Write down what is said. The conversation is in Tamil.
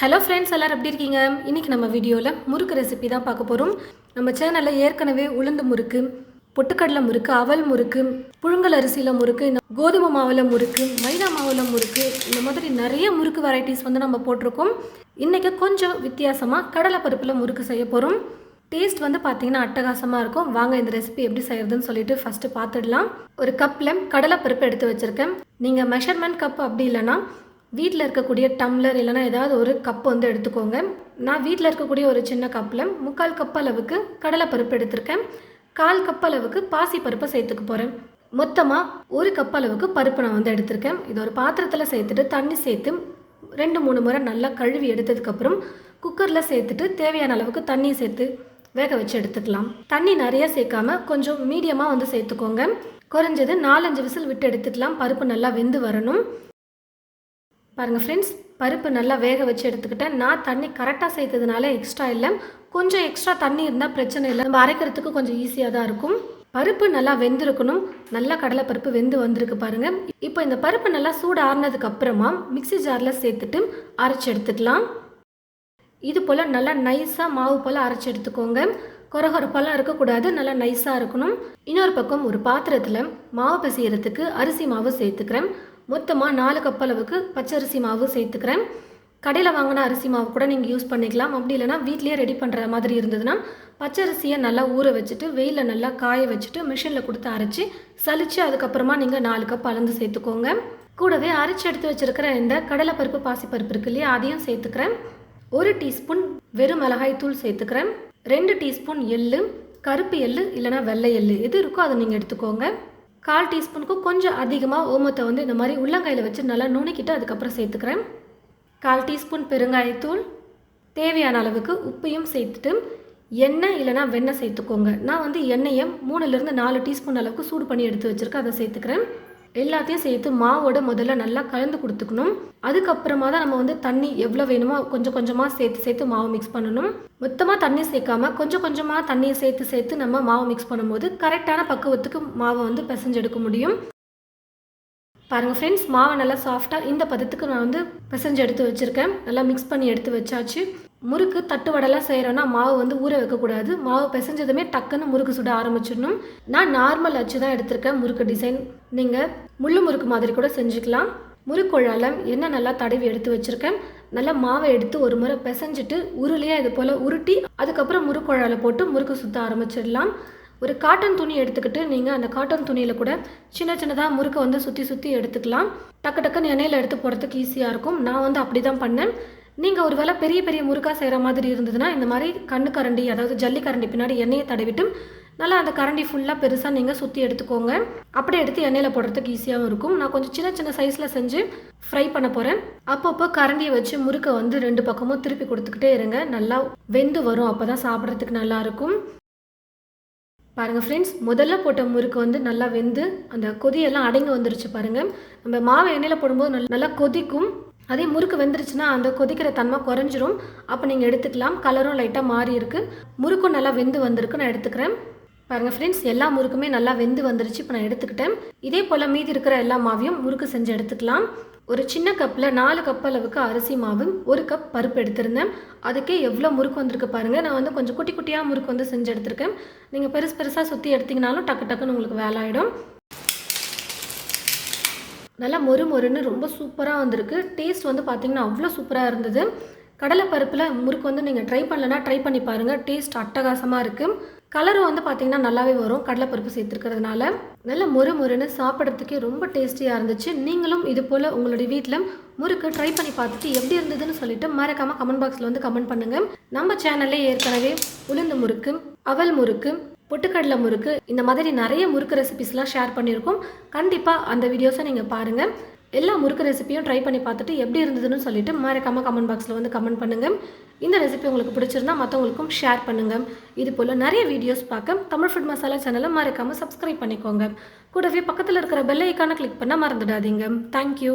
ஹலோ ஃப்ரெண்ட்ஸ் எல்லோரும் எப்படி இருக்கீங்க? இன்றைக்கி நம்ம வீடியோவில் முறுக்கு ரெசிபி தான் பார்க்க போகிறோம் நம்ம சேனலில் ஏற்கனவே உளுந்து முறுக்கு பொட்டுக்கடலை முறுக்கு அவல் முறுக்கு புழுங்கல் அரிசியில் முறுக்கு இந்த கோதுமை மாவில் முறுக்கு மைதா மாவில் முறுக்கு இந்த மாதிரி நிறைய முறுக்கு வெரைட்டிஸ் வந்து நம்ம போட்டிருக்கோம். இன்றைக்கி கொஞ்சம் வித்தியாசமாக கடலை பருப்பில் முறுக்கு செய்ய போகிறோம் டேஸ்ட் வந்து பார்த்தீங்கன்னா அட்டகாசமாக இருக்கும். வாங்க இந்த ரெசிபி எப்படி செய்யறதுன்னு சொல்லிட்டு ஃபஸ்ட்டு பார்த்துடலாம். ஒரு கப்பில் கடலைப்பருப்பு எடுத்து வச்சுருக்கேன். நீங்கள் மெஷர்மெண்ட் கப் அப்படி இல்லைன்னா வீட்டில் இருக்கக்கூடிய டம்ளர் இல்லைன்னா ஏதாவது ஒரு கப் வந்து எடுத்துக்கோங்க. நான் வீட்டில் இருக்கக்கூடிய ஒரு சின்ன கப்பில் முக்கால் கப் அளவுக்கு கடலைப்பருப்பு எடுத்திருக்கேன். கால் கப் அளவுக்கு பாசி பருப்பை சேர்த்துக்க போகிறேன் மொத்தமாக ஒரு கப் அளவுக்கு பருப்பு நான் வந்து எடுத்திருக்கேன். இது ஒரு பாத்திரத்தில் சேர்த்துட்டு தண்ணி சேர்த்து ரெண்டு மூணு முறை நல்லா கழுவி எடுத்ததுக்கப்புறம் குக்கரில் சேர்த்துட்டு தேவையான அளவுக்கு தண்ணி சேர்த்து வேக வச்சு எடுத்துக்கலாம். தண்ணி நிறைய சேர்க்காம கொஞ்சம் மீடியமாக வந்து சேர்த்துக்கோங்க. குறைஞ்சது நாலஞ்சு விசில் விட்டு எடுத்துக்கலாம். பருப்பு நல்லா வெந்து வரணும். பாருங்கள் ஃப்ரெண்ட்ஸ் பருப்பு நல்லா வேக வச்சு எடுத்துக்கிட்டேன். நான் தண்ணி கரெக்டாக சேர்த்ததுனால எக்ஸ்ட்ரா இல்லை. கொஞ்சம் எக்ஸ்ட்ரா தண்ணி இருந்தால் பிரச்சனை இல்லை. நம்ம அரைக்கிறதுக்கு கொஞ்சம் ஈஸியாக தான் இருக்கும். பருப்பு நல்லா வெந்திருக்கணும். நல்லா கடலைப்பருப்பு வெந்து வந்திருக்கு பாருங்கள் இப்போ இந்த பருப்பு நல்லா சூடு ஆறினதுக்கு அப்புறமா மிக்ஸி ஜாரில் சேர்த்துட்டு அரைச்சி எடுத்துக்கலாம். இது போல் நல்லா நைஸாக மாவு போல் அரைச்சி எடுத்துக்கோங்க. கொரகொரப்பெல்லாம் இருக்கக்கூடாது. நல்லா நைஸாக இருக்கணும். இன்னொரு பக்கம் ஒரு பாத்திரத்தில் மாவு பிசையறதுக்கு அரிசி மாவு சேர்த்துக்கிறேன். மொத்தமாக நாலு கப் அளவுக்கு பச்சரிசி மாவு சேர்த்துக்கிறேன். கடையில் வாங்கின அரிசி மாவு கூட நீங்கள் யூஸ் பண்ணிக்கலாம். அப்படி இல்லைனா வீட்லேயே ரெடி பண்ணுற மாதிரி இருந்ததுன்னா பச்சரிசியை நல்லா ஊற வச்சுட்டு வெயிலில் நல்லா காய வச்சுட்டு மிஷினில் கொடுத்து அரைச்சி சலித்து அதுக்கப்புறமா நீங்கள் நாலு கப் அளந்து சேர்த்துக்கோங்க. கூடவே அரைச்சி எடுத்து வச்சுருக்கிற இந்த கடலைப்பருப்பு பாசிப்பருப்பு இருக்கு இல்லையா அதையும் சேர்த்துக்கிறேன். ஒரு டீஸ்பூன் வெறும் மிளகாய் தூள் சேர்த்துக்கிறேன். ரெண்டு டீஸ்பூன் எள்ளு கருப்பு எள்ளு இல்லைனா வெள்ளை எள்ளு எது இருக்கோ அதை நீங்கள் எடுத்துக்கோங்க. கால் டீஸ்பூனுக்கும் கொஞ்சம் அதிகமாக ஓமத்தை வந்து இந்த மாதிரி உள்ளங்கையில் வச்சு நல்லா நுணுக்கிட்டு அதுக்கப்புறம் சேர்த்துக்கிறேன். கால் டீஸ்பூன் பெருங்காயத்தூள் தேவையான அளவுக்கு உப்பையும் சேர்த்துட்டு எண்ணெய் இல்லைனா வெண்ணெய் சேர்த்துக்கோங்க. நான் வந்து எண்ணெயை மூணுலேருந்து நாலு டீஸ்பூன் அளவுக்கு சூடு பண்ணி எடுத்து வச்சுருக்கேன் அதை சேர்த்துக்கிறேன். எல்லாத்தையும் சேர்த்து மாவோட முதல்ல நல்லா கலந்து கொடுத்துக்கணும். அதுக்கப்புறமா தான் நம்ம வந்து தண்ணி எவ்வளோ வேணுமோ கொஞ்சம் கொஞ்சமாக சேர்த்து சேர்த்து மாவு மிக்ஸ் பண்ணணும். மொத்தமாக தண்ணி சேர்க்காம கொஞ்சம் கொஞ்சமாக தண்ணியை சேர்த்து சேர்த்து நம்ம மாவு மிக்ஸ் பண்ணும்போது கரெக்டான பக்குவத்துக்கு மாவை வந்து பிசைஞ்செடுக்க முடியும். பாருங்கள் ஃப்ரெண்ட்ஸ் மாவை நல்லா சாஃப்டாக இந்த பதத்துக்கு நான் வந்து பிசைஞ்சு எடுத்து வச்சுருக்கேன். நல்லா மிக்ஸ் பண்ணி எடுத்து வச்சாச்சு. முறுக்கு தட்டு வடைலாம் செய்கிறோன்னா மாவு வந்து ஊற வைக்கக்கூடாது. மாவு பிசைஞ்சதுமே டக்குன்னு முறுக்கு சுட ஆரம்பிச்சிடணும். நான் நார்மல் அச்சு தான் எடுத்திருக்கேன் முறுக்கு டிசைன் நீங்கள் முள்ளு முறுக்கு மாதிரி கூட செஞ்சுக்கலாம். முறுக்குழாலம் என்ன நல்லா தடவி எடுத்து வச்சுருக்கேன். நல்லா மாவை எடுத்து ஒரு முறை பிசைஞ்சிட்டு உருளையாக இது போல் உருட்டி அதுக்கப்புறம் முறுக்குழால போட்டு முறுக்கு சுற்ற ஆரம்பிச்சிடலாம். ஒரு காட்டன் துணி எடுத்துக்கிட்டு நீங்கள் அந்த காட்டன் துணியில் கூட சின்ன சின்னதாக முறுக்கை வந்து சுற்றி சுற்றி எடுத்துக்கலாம். டக்கு டக்குன்னு எண்ணெயில் எடுத்து போடுறதுக்கு ஈஸியாக இருக்கும். நான் வந்து அப்படி தான் பண்ணேன். நீங்கள் ஒரு வேளை பெரிய பெரிய முறுக்காக செய்கிற மாதிரி இருந்ததுன்னா இந்த மாதிரி கண்ணு கரண்டி அதாவது ஜல்லி கரண்டி பின்னாடி எண்ணெயை தடவிட்டு நல்லா அந்த கரண்டி ஃபுல்லாக பெருசாக நீங்கள் சுற்றி எடுத்துக்கோங்க. அப்படியே எடுத்து எண்ணெயில் போடுறதுக்கு ஈஸியாகவும் இருக்கும். நான் கொஞ்சம் சின்ன சின்ன சைஸில் செஞ்சு ஃப்ரை பண்ண போகிறேன் அப்பப்போ கரண்டியை வச்சு முறுக்கை வந்து ரெண்டு பக்கமும் திருப்பி கொடுத்துக்கிட்டே இருங்க. நல்லா வெந்து வரும். அப்போ தான் சாப்பிட்றதுக்கு நல்லாயிருக்கும் பாருங்கள் ஃப்ரெண்ட்ஸ் முதல்ல போட்ட முறுக்கு வந்து நல்லா வெந்து அந்த கொதியெல்லாம் அடங்கி வந்துருச்சு பாருங்கள் நம்ம மாவை எண்ணெயில் போடும்போது நல்லா நல்லா கொதிக்கும். அதே முறுக்கு வெந்துருச்சுன்னா அந்த கொதிக்கிற தன்மை குறைஞ்சிரும். அப்போ நீங்கள் எடுத்துக்கலாம். கலரும் லைட்டாக மாறி இருக்குது முறுக்கும் நல்லா வெந்து வந்திருக்கு. நான் எடுத்துக்கிறேன். பாருங்கள் ஃப்ரெண்ட்ஸ் எல்லா முறுக்குமே நல்லா வெந்து வந்துருச்சு. இப்போ நான் எடுத்துக்கிட்டேன். இதே போல் மீதி இருக்கிற எல்லா மாவையும் முறுக்கு செஞ்சு எடுத்துக்கலாம். ஒரு சின்ன கப்பில் நாலு கப் அளவுக்கு அரிசி மாவு ஒரு கப் பருப்பு எடுத்திருந்தேன். அதுக்கே எவ்வளோ முறுக்கு வந்திருக்கு பாருங்கள் நான் வந்து கொஞ்சம் குட்டி குட்டியாக முறுக்கு வந்து செஞ்சு எடுத்திருக்கேன். நீங்கள் பெருசு பெருசாக சுற்றி எடுத்திங்கனாலும் டக்கு டக்குன்னு உங்களுக்கு வேலை ஆகிடும் நல்லா மொறு மொறுன்னு ரொம்ப சூப்பராக வந்திருக்கு. டேஸ்ட் வந்து பார்த்திங்கன்னா அவ்வளோ சூப்பராக இருந்தது. கடலைப்பருப்பில் முறுக்கு வந்து நீங்கள் ட்ரை பண்ணலன்னா ட்ரை பண்ணி பாருங்கள் டேஸ்ட் அட்டகாசமாக இருக்குது கலரும் வந்து பார்த்திங்கன்னா நல்லாவே வரும். கடலைப்பருப்பு சேர்த்துருக்கிறதுனால. நல்ல மொறு மொறுன்னு சாப்பிட்றதுக்கே ரொம்ப டேஸ்டியாக இருந்துச்சு. நீங்களும் இது போல் உங்களுடைய வீட்டில் முறுக்கு ட்ரை பண்ணி பார்த்துட்டு எப்படி இருந்ததுன்னு சொல்லிட்டு மறக்காமல் கமெண்ட் பாக்ஸில் வந்து கமெண்ட் பண்ணுங்கள் நம்ம சேனல்லே ஏற்கனவே உளுந்து முறுக்கு அவல் முறுக்கு பொட்டுக்கடலை முறுக்கு இந்த மாதிரி நிறைய முறுக்கு ரெசிபிஸ்லாம் ஷேர் பண்ணியிருக்கோம். கண்டிப்பாக அந்த வீடியோஸை நீங்கள் பாருங்கள் எல்லா முறுக்கு ரெசிபியும் ட்ரை பண்ணி பார்த்துட்டு எப்படி இருந்ததுன்னு சொல்லிட்டு மறக்காமல் கமெண்ட் பாக்ஸில் வந்து கமெண்ட் பண்ணுங்கள் இந்த ரெசிபி உங்களுக்கு பிடிச்சிருந்தா மற்றவங்களுக்கும் ஷேர் பண்ணுங்கள் இது போல் நிறைய வீடியோஸ் பார்க்க தமிழ் ஃபுட் மசாலா சேனலை மறக்காமல் சப்ஸ்கிரைப் பண்ணிக்கோங்க. கூடவே பக்கத்தில் இருக்கிற பெல் ஐக்கானை கிளிக் பண்ண மறந்துடாதீங்க. தேங்க்யூ